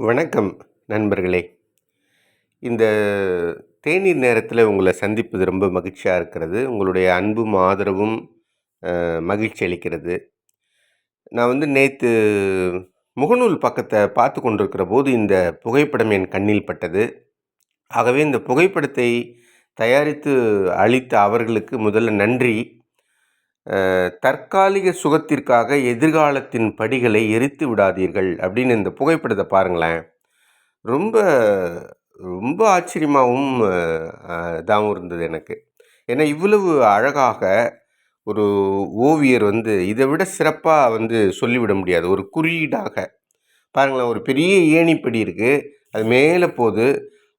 வணக்கம் நண்பர்களே. இந்த தேநீர் நேரத்தில் உங்களை சந்திப்பது ரொம்ப மகிழ்ச்சியாக இருக்கிறது. உங்களுடைய அன்பும் ஆதரவும் மகிழ்ச்சி அளிக்கிறது. நான் வந்து நேற்று முகநூல் பக்கத்தை பார்த்து கொண்டிருக்கிற போது இந்த புகைப்படம் என் கண்ணில் பட்டது. ஆகவே இந்த புகைப்படத்தை தயாரித்து அளித்த அவர்களுக்கு முதல்ல நன்றி. தற்காலிக சுகத்திற்காக எதிர்காலத்தின் படிகளை எரித்து விடாதீர்கள் அப்படின்னு இந்த புகைப்படத்தை பாருங்களேன். ரொம்ப ரொம்ப ஆச்சரியமாகவும் இதாகவும் இருந்தது எனக்கு. ஏன்னா இவ்வளவு அழகாக ஒரு ஓவியர் வந்து இதை விட சிறப்பாக வந்து சொல்லிவிட முடியாது. ஒரு குறியீடாக. பாருங்களேன் ஒரு பெரிய ஏணிப்படி இருக்குது அது மேலே போது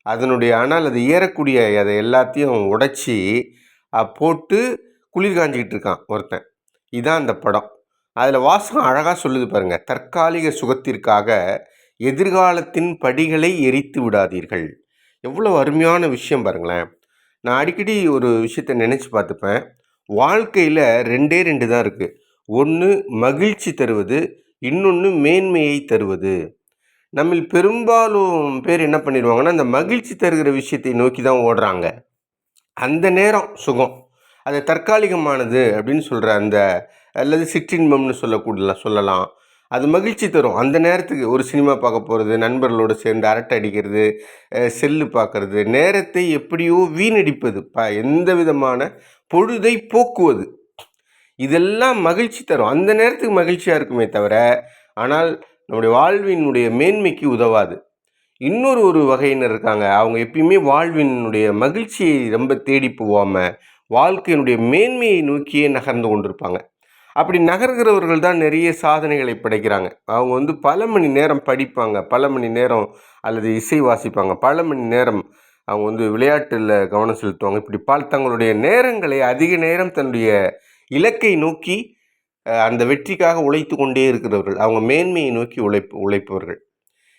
அதனுடைய ஆனால் அது ஏறக்கூடிய அதை எல்லாத்தையும் உடைச்சி போட்டு குளிர் காஞ்சிக்கிட்டு இருக்கான் ஒருத்தன். இதான் அந்த படம். அதில் வாசகம் அழகாக சொல்லுது பாருங்க. தற்காலிக சுகத்திற்காக எதிர்காலத்தின் படிகளை எரித்து விடாதீர்கள். எவ்வளோ அருமையான விஷயம் பாருங்களேன். நான் அடிக்கடி ஒரு விஷயத்தை நினச்சி பார்த்துப்பேன். வாழ்க்கையில் ரெண்டே ரெண்டு தான் இருக்குது ஒன்று மகிழ்ச்சி தருவது இன்னொன்று மேன்மையை தருவது. நம்மில் பெரும்பாலும் பேர் என்ன பண்ணிடுவாங்கன்னா அந்த மகிழ்ச்சி தருகிற விஷயத்தை நோக்கி தான் ஓடுறாங்க. அந்த நேரம் சுகம். அது தற்காலிகமானது அப்படின்னு சொல்கிற அந்த அல்லது சிற்றின்பம்னு சொல்லக்கூட சொல்லலாம். அது மகிழ்ச்சி தரும். அந்த நேரத்துக்கு ஒரு சினிமா பார்க்க போகிறது நண்பர்களோடு சேர்ந்து அரட்டை அடிக்கிறது செல்லு பார்க்குறது நேரத்தை எப்படியோ வீணடிப்பது ப எந்த விதமான பொழுதை போக்குவது. இதெல்லாம் மகிழ்ச்சி தரும். அந்த நேரத்துக்கு மகிழ்ச்சியாக இருக்குமே தவிர ஆனால் நம்முடைய வாழ்வினுடைய மேன்மைக்கு உதவாது. இன்னொரு ஒரு வகையினர் இருக்காங்க. அவங்க எப்பயுமே வாழ்வினுடைய மகிழ்ச்சியை ரொம்ப தேடி போகாமல் வாழ்க்கையினுடைய மேன்மையை நோக்கியே நகர்ந்து கொண்டிருப்பாங்க. அப்படி நகர்கிறவர்கள் தான் நிறைய சாதனைகளை படைக்கிறாங்க. அவங்க வந்து பல மணி நேரம் படிப்பாங்க. பல மணி நேரம் அல்லது இசை வாசிப்பாங்க. பல மணி நேரம் அவங்க வந்து விளையாட்டில் கவனம் செலுத்துவாங்க. இப்படி பல தங்களுடைய நேரங்களை அதிக நேரம் தன்னுடைய இலக்கை நோக்கி அந்த வெற்றிக்காக உழைத்து கொண்டே இருக்கிறவர்கள். அவங்க மேன்மையை நோக்கி உழைப்பு உழைப்பவர்கள்.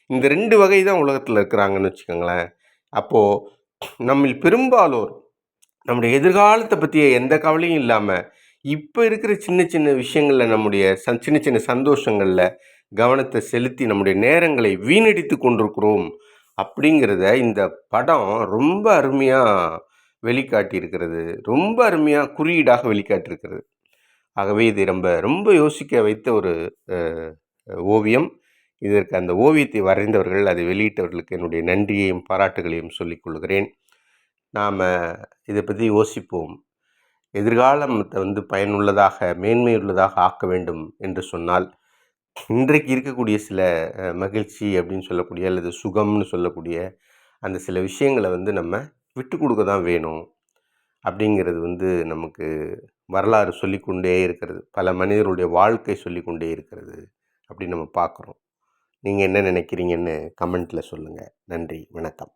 இந்த ரெண்டு வகை தான் உலகத்தில் இருக்கிறாங்கன்னு வச்சுக்கோங்களேன். அப்போது நம்மில் பெரும்பாலோர் நம்முடைய எதிர்காலத்தை பற்றிய எந்த கவலையும் இல்லாமல் இப்போ இருக்கிற சின்ன சின்ன விஷயங்களில் நம்முடைய ச சின்ன சின்ன சந்தோஷங்களில் கவனத்தை செலுத்தி நம்முடைய நேரங்களை வீணடித்து கொண்டிருக்கிறோம் அப்படிங்கிறத இந்த படம் ரொம்ப அருமையாக வெளிக்காட்டியிருக்கிறது. ரொம்ப அருமையாக குறியீடாக வெளிக்காட்டியிருக்கிறது. ஆகவே இது ரொம்ப ரொம்ப யோசிக்க வைத்த ஒரு ஓவியம். இதற்கு அந்த ஓவியத்தை வரைந்தவர்கள் அதை வெளியிட்டவர்களுக்கு என்னுடைய நன்றியையும் பாராட்டுகளையும் சொல்லிக் கொள்கிறேன். நாம் இதை பற்றி யோசிப்போம். எதிர்காலத்தை வந்து பயனுள்ளதாக மேன்மையுள்ளதாக ஆக்க வேண்டும் என்று சொன்னால் இன்றைக்கு இருக்கக்கூடிய சில மகிழ்ச்சி அப்படின்னு சொல்லக்கூடிய அல்லது சுகம்னு சொல்லக்கூடிய அந்த சில விஷயங்களை வந்து நம்ம விட்டு கொடுக்க தான் வேணும் அப்படிங்கிறது வந்து நமக்கு வரலாறு சொல்லிக்கொண்டே இருக்கிறது. பல மனிதர்களுடைய வாழ்க்கை சொல்லிக்கொண்டே இருக்கிறது அப்படின்னு நம்ம பார்க்குறோம். நீங்கள் என்ன நினைக்கிறீங்கன்னு கமெண்ட்டில் சொல்லுங்கள் நன்றி. வணக்கம்.